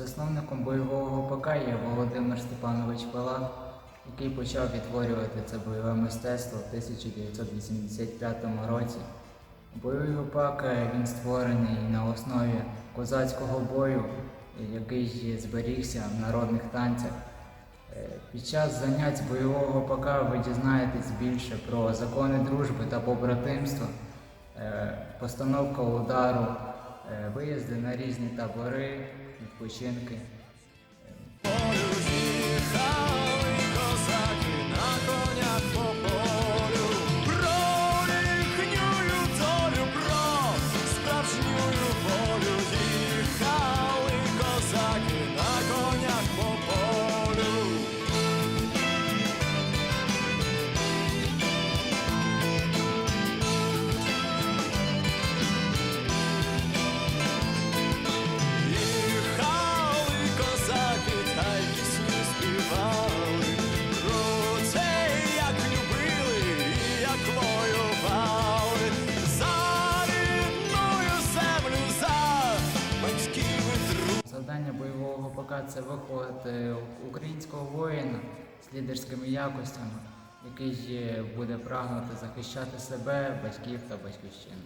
Засновником бойового ПК є Володимир Степанович Палах, який почав відтворювати це бойове мистецтво в 1985 році. Бойовий гопак е, він створений на основі козацького бою, який зберігся в народних танцях. Е, Під час занять бойового ПК ви дізнаєтесь більше про закони дружби та побратимства, е, постановка удару, е, виїзди на різні табори, відпочинки. Завдання бойового бока це виховати українського воїна з лідерськими якостями, який буде прагнути захищати себе, батьків та батьківщину.